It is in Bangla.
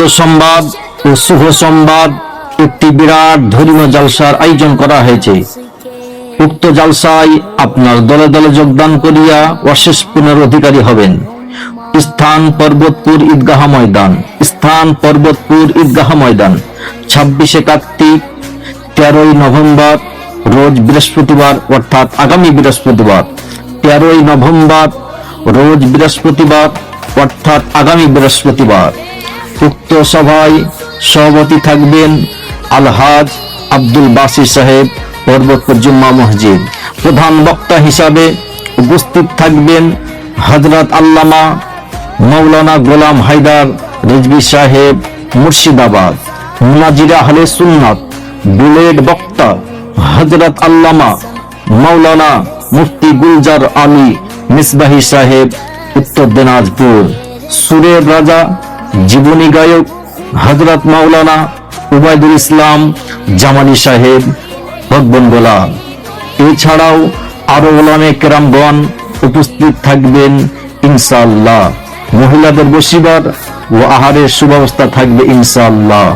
আনন্দ সংবাদ ও শুভ সংবাদ একটি বিরাট ধর্মীয় জালসার আয়োজন করা হয়েছে। উক্ত জালসায় আপনার দলে দলে যোগদান করিয়া অশেষ পুনের অধিকারী হবেন। স্থান পর্বতপুর ঈদগাহ ময়দান। স্থান পর্বতপুর ঈদগাহ ময়দান। ছাব্বিশে কার্তিক তেরোই নভেম্বর, রোজ বৃহস্পতিবার, অর্থাৎ আগামী বৃহস্পতিবার। তেরোই নভেম্বর, রোজ বৃহস্পতিবার, অর্থাৎ আগামী বৃহস্পতিবার। উক্ত সভায় সভাপতি থাকবেন আলহাজ আব্দুল বাসি সাহেব, পর্বতপুর জুম্মা মসজিদ। প্রধান বক্তা হিসাবে উপস্থিত থাকবেন হজরত আল্লামা মৌলানা গোলাম হায়দার রিজভি সাহেব মুর্শিদাবাদ। মুনাজিরা আহলে সুন্নাত, বুলেট বক্তা হজরত আল্লামা মৌলানা মুফতি গুলজার আলী মিসবাহি সাহেব, উত্তর দিনাজপুর। সুরের রাজা জীবনী গায়ক হজরত মাওলানা উবায়দুল ইসলাম জামানি সাহেব, ভগবন গোলা এছাড়াও আরও ওলামে কেরামগণ উপস্থিত থাকবেন ইনশাল্লাহ মহিলাদের বসিবার ও আহারের সুব্যবস্থা থাকবে ইনশাআল্লাহ।